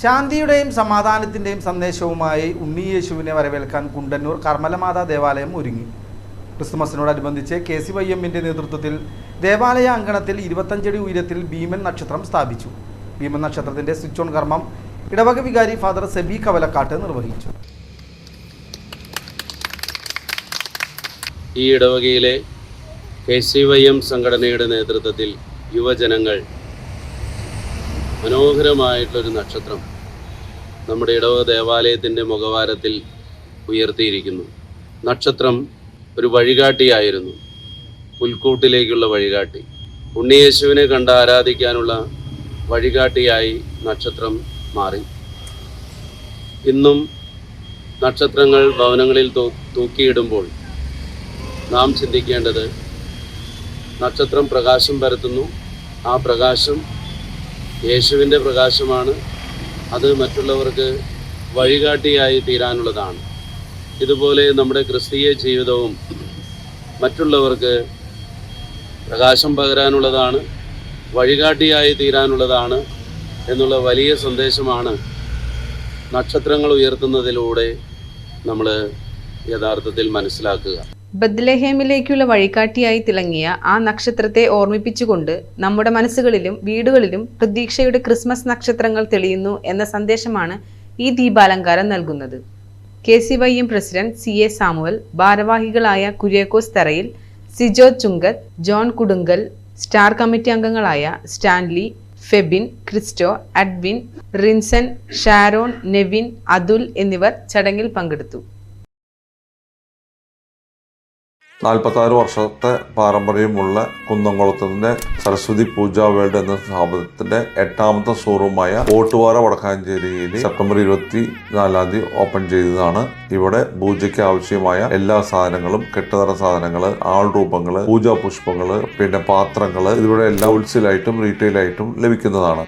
ശാന്തിയുടെയും സമാധാനത്തിന്റെയും സന്ദേശവുമായി ഉണ്ണി യേശുവിനെ വരവേൽക്കാൻ കുണ്ടന്നൂർ കർമ്മലമാതാ ദേവാലയം ഒരുങ്ങി. ക്രിസ്തുമസിനോടനുബന്ധിച്ച് കെ സി വൈ എമ്മിന്റെ നേതൃത്വത്തിൽ ദേവാലയ അങ്കണത്തിൽ ഇരുപത്തഞ്ചടി ഉയരത്തിൽ ഭീമൻ നക്ഷത്രം സ്ഥാപിച്ചു. ഭീമൻ നക്ഷത്രത്തിന്റെ സ്വിച്ച് ഓൺ കർമ്മം ഇടവക വികാരി ഫാദർ സെബി കവലക്കാട്ട് നിർവഹിച്ചു. ഈ ഇടവകയിലെ കെ സി വൈ എം സംഘടനയുടെ നേതൃത്വത്തിൽ യുവജനങ്ങൾ മനോഹരമായിട്ടുള്ളൊരു നക്ഷത്രം നമ്മുടെ ഇടവക ദേവാലയത്തിന്റെ മുഖവാരത്തിൽ ഉയർത്തിയിരിക്കുന്നു. നക്ഷത്രം ഒരു വഴികാട്ടിയായിരുന്നു. പുൽക്കൂട്ടിലേക്കുള്ള വഴികാട്ടി. ഉണ്ണിയേശുവിനെ കണ്ട് ആരാധിക്കാനുള്ള വഴികാട്ടിയായി നക്ഷത്രം മാറി. ഇന്നും നക്ഷത്രങ്ങൾ ഭവനങ്ങളിൽ തൂക്കിയിടുമ്പോൾ നാം ചിന്തിക്കേണ്ടത് നക്ഷത്രം പ്രകാശം പരത്തുന്നു. ആ പ്രകാശം യേശുവിന്റെ പ്രകാശമാണ്. അത് മറ്റുള്ളവർക്ക് വഴികാട്ടിയായി തീരാനുള്ളതാണ്. ഇതുപോലെ നമ്മുടെ ക്രിസ്തീയ ജീവിതവും മറ്റുള്ളവർക്ക് പ്രകാശം പകരാനുള്ളതാണ് വഴികാട്ടിയായി തീരാനുള്ളതാണ് എന്നുള്ള വലിയ സന്ദേശമാണ് നക്ഷത്രങ്ങൾ ഉയർത്തുന്നതിലൂടെ നമ്മൾ യഥാർത്ഥത്തിൽ മനസ്സിലാക്കുക. ബദ്ലഹേമിലേക്കുള്ള വഴികാട്ടിയായി തിളങ്ങിയ ആ നക്ഷത്രത്തെ ഓർമ്മിപ്പിച്ചുകൊണ്ട് നമ്മുടെ മനസ്സുകളിലും വീടുകളിലും പ്രതീക്ഷയുടെ ക്രിസ്മസ് നക്ഷത്രങ്ങൾ തെളിയുന്നു എന്ന സന്ദേശമാണ് ഈ ദീപാലങ്കാരം നൽകുന്നത്. K C Y M president C A Samuel ഭാരവാഹികളായ Kuriakose Tharayil Sijo Chungath John Kudungal star committee അംഗങ്ങളായ സ്റ്റാൻലി ഫെബിൻ ക്രിസ്റ്റോ അഡ്വിൻ റിൻസൻ ഷാരോൺ നെവിൻ അതുൽ എന്നിവർ ചടങ്ങിൽ പങ്കെടുത്തു. നാൽപ്പത്താറ് വർഷത്തെ പാരമ്പര്യമുള്ള കുന്നംകുളത്തിന്റെ സരസ്വതി പൂജ വേൾഡ് എന്ന സ്ഥാപനത്തിന്റെ എട്ടാമത്തെ ഷോറൂമായ ഓട്ടുവാര വടക്കാഞ്ചേരിയിൽ സെപ്റ്റംബർ ഇരുപത്തി നാലാം തീയതി ഓപ്പൺ ചെയ്തതാണ്. ഇവിടെ പൂജയ്ക്ക് ആവശ്യമായ എല്ലാ സാധനങ്ങളും കെട്ടുതറ സാധനങ്ങൾ ആൾ രൂപങ്ങൾ പൂജാ പുഷ്പങ്ങൾ പിന്നെ പാത്രങ്ങൾ ഇതിവിടെ ആയിട്ടും ഹോൾസെയിലായിട്ടും റീറ്റെയിലായിട്ടും ലഭിക്കുന്നതാണ്.